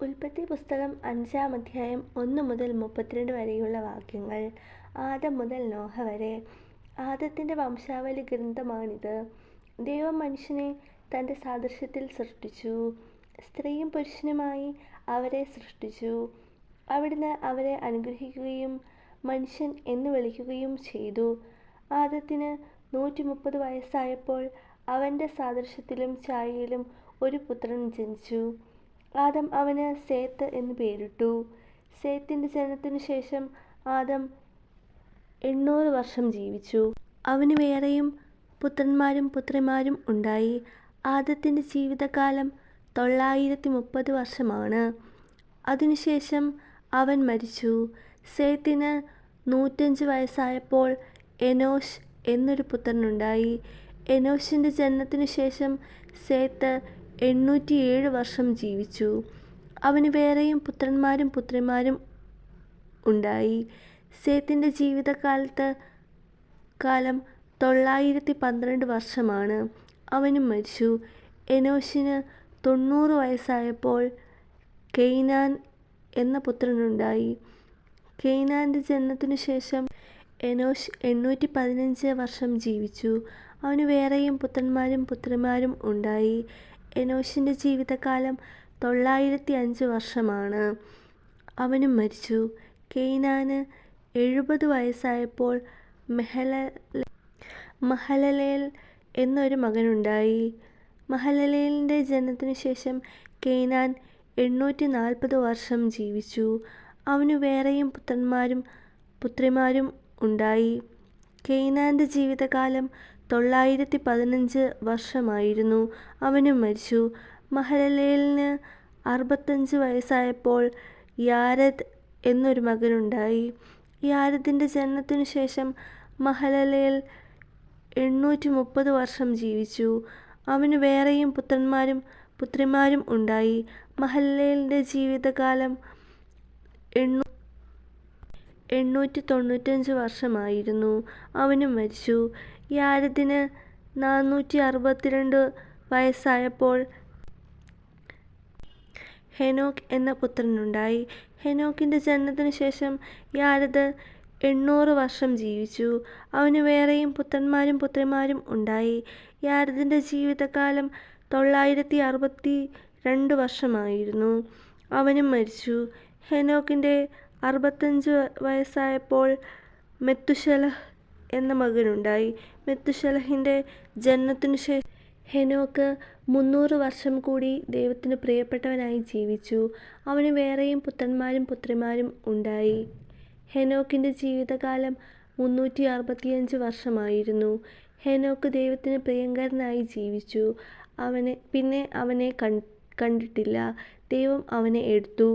ഉൽപ്പത്തി പുസ്തകം അഞ്ചാം അധ്യായം ഒന്ന് മുതൽ മുപ്പത്തിരണ്ട് വരെയുള്ള വാക്യങ്ങൾ. ആദം മുതൽ നോഹ വരെ. ആദത്തിന്റെ വംശാവലി ഗ്രന്ഥമാണിത്. ദൈവം മനുഷ്യനെ തന്റെ സാദൃശ്യത്തിൽ സൃഷ്ടിച്ചു. സ്ത്രീയും പുരുഷനുമായി അവരെ സൃഷ്ടിച്ചു. അവിടുന്ന് അവരെ അനുഗ്രഹിക്കുകയും മനുഷ്യൻ എന്ന് വിളിക്കുകയും ചെയ്തു. ആദത്തിന് നൂറ്റി മുപ്പത് വയസ്സായപ്പോൾ അവന്റെ സാദൃശ്യത്തിലും ഛായയിലും ഒരു പുത്രൻ ജനിച്ചു. ആദം അവന് സേത്ത് എന്ന് പേരിട്ടു. സേത്തിന്റെ ജനനത്തിനു ശേഷം ആദം എണ്ണൂറ് വർഷം ജീവിച്ചു. അവന് വേറെയും പുത്രന്മാരും പുത്രിമാരും ഉണ്ടായി. ആദത്തിന്റെ ജീവിതകാലം തൊള്ളായിരത്തി മുപ്പത് വർഷമാണ് അതിനുശേഷം അവൻ മരിച്ചു. സേത്തിന് നൂറ്റഞ്ച് വയസ്സായപ്പോൾ എനോഷ് എന്നൊരു പുത്രനുണ്ടായി. എനോഷിന്റെ ജനനത്തിനു ശേഷം സേത്ത് എണ്ണൂറ്റിയേഴ് വർഷം ജീവിച്ചു. അവന് വേറെയും പുത്രന്മാരും പുത്രിമാരും ഉണ്ടായി. സേത്തിന്റെ ജീവിതകാലത്ത് കാലം തൊള്ളായിരത്തി പന്ത്രണ്ട് വർഷമാണ് അവനും മരിച്ചു. എനോഷിന് തൊണ്ണൂറ് വയസ്സായപ്പോൾ കെയ്നാൻ എന്ന പുത്രനുണ്ടായി. കെയ്നാന്റെ ജനനത്തിനു ശേഷം എനോഷ് എണ്ണൂറ്റി പതിനഞ്ച് വർഷം ജീവിച്ചു. അവന് വേറെയും പുത്രന്മാരും പുത്രിമാരും ഉണ്ടായി. എനോഷിന്റെ ജീവിതകാലം തൊള്ളായിരത്തി അഞ്ച് വർഷമാണ്. അവനും മരിച്ചു. കെയ്നാന് എഴുപത് വയസ്സായപ്പോൾ മെഹല മഹലലേൽ എന്നൊരു മകനുണ്ടായി. മഹലലേലിന്റെ ജനനത്തിനു ശേഷം കെയ്നാൻ എണ്ണൂറ്റി നാൽപ്പത് വർഷം ജീവിച്ചു. അവന് വേറെയും പുത്രന്മാരും പുത്രിമാരും ഉണ്ടായി. കെയ്നാന്റെ ജീവിതകാലം തൊള്ളായിരത്തി പതിനഞ്ച് വർഷമായിരുന്നു അവനും മരിച്ചു. മഹലലേലിന് അറുപത്തഞ്ച് വയസ്സായപ്പോൾ യാരദ് എന്നൊരു മകനുണ്ടായി. യാരദിന്റെ ജനനത്തിനു ശേഷം മഹലലേൽ എണ്ണൂറ്റി മുപ്പത് വർഷം ജീവിച്ചു. അവന് വേറെയും പുത്രന്മാരും പുത്രിമാരും ഉണ്ടായി. മഹലലേലിന്റെ ജീവിതകാലം എണ്ണൂ എണ്ണൂറ്റി തൊണ്ണൂറ്റഞ്ച് വർഷമായിരുന്നു. അവനും മരിച്ചു. യാരത്തിന് നാനൂറ്റി അറുപത്തിരണ്ട് വയസ്സായപ്പോൾ ഹെനോക്ക് എന്ന പുത്രനുണ്ടായി. ഹെനോക്കിന്റെ ജനനത്തിനു ശേഷം യാരദ് എണ്ണൂറ് വർഷം ജീവിച്ചു. അവന് വേറെയും പുത്രന്മാരും പുത്രിമാരും ഉണ്ടായി. യാരദിന്റെ ജീവിതകാലം തൊള്ളായിരത്തി അറുപത്തി രണ്ട് വർഷമായിരുന്നു. അവനും മരിച്ചു. ഹെനോക്കിന്റെ അറുപത്തഞ്ച് വയസ്സായപ്പോൾ മെത്തുശലഹ് എന്ന മകനുണ്ടായി. മെത്തുശലഹിന്റെ ജനനത്തിനു ശേഷം ഹെനോക്ക് മുന്നൂറ് വർഷം കൂടി ദൈവത്തിന് പ്രിയപ്പെട്ടവനായി ജീവിച്ചു. അവന് വേറെയും പുത്രന്മാരും പുത്രിമാരും ഉണ്ടായി. ഹെനോക്കിന്റെ ജീവിതകാലം മുന്നൂറ്റി അറുപത്തിയഞ്ച് വർഷമായിരുന്നു. ഹെനോക്ക് ദൈവത്തിന് പ്രിയങ്കരനായി ജീവിച്ചു. അവനെ പിന്നെ അവനെ കണ്ടിട്ടില്ല. ദൈവം അവനെ എടുത്തു.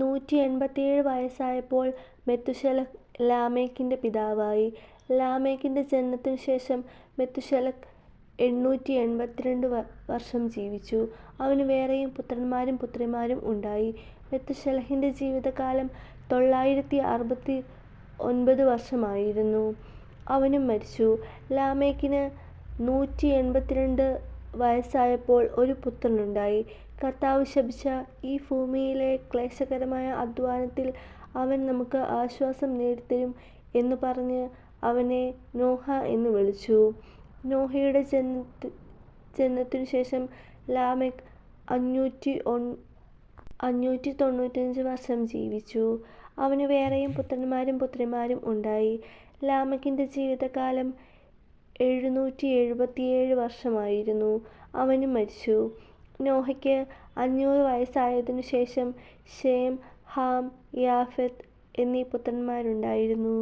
നൂറ്റി എൺപത്തിയേഴ് വയസ്സായപ്പോൾ മെത്തുശലഹ് ലാമേക്കിന്റെ പിതാവായി. ലാമേക്കിന്റെ ജനനത്തിന് ശേഷം മെത്തുശലഹ് എണ്ണൂറ്റി എൺപത്തിരണ്ട് വർഷം ജീവിച്ചു. അവന് വേറെയും പുത്രന്മാരും പുത്രിമാരും ഉണ്ടായി. മെത്തുശലഹിന്റെ ജീവിതകാലം തൊള്ളായിരത്തി അറുപത്തി ഒൻപത് വർഷമായിരുന്നു. അവനും മരിച്ചു. ലാമേക്കിന് നൂറ്റി എൺപത്തിരണ്ട് വയസ്സായപ്പോൾ ഒരു പുത്രനുണ്ടായി. കർത്താവ് ശപിച്ച ഈ ഭൂമിയിലെ ക്ലേശകരമായ അധ്വാനത്തിൽ അവൻ നമുക്ക് ആശ്വാസം നേടിത്തരും എന്ന് പറഞ്ഞ് അവനെ നോഹ എന്ന് വിളിച്ചു. നോഹയുടെ ജനനത്തി ജനനത്തിനു ശേഷം ലാമെക്ക് അഞ്ഞൂറ്റി തൊണ്ണൂറ്റഞ്ച് വർഷം ജീവിച്ചു. അവന് വേറെയും പുത്രന്മാരും പുത്രിമാരും ഉണ്ടായി. ലാമക്കിന്റെ ജീവിതകാലം എഴുന്നൂറ്റി എഴുപത്തിയേഴ് വർഷമായിരുന്നു. അവനും മരിച്ചു. നോഹയ്ക്ക് അഞ്ഞൂറ് വയസ്സായതിനു ശേഷം ഷേം ഹാം യാഫെത്ത് എന്നീ പുത്രന്മാരുണ്ടായിരുന്നു.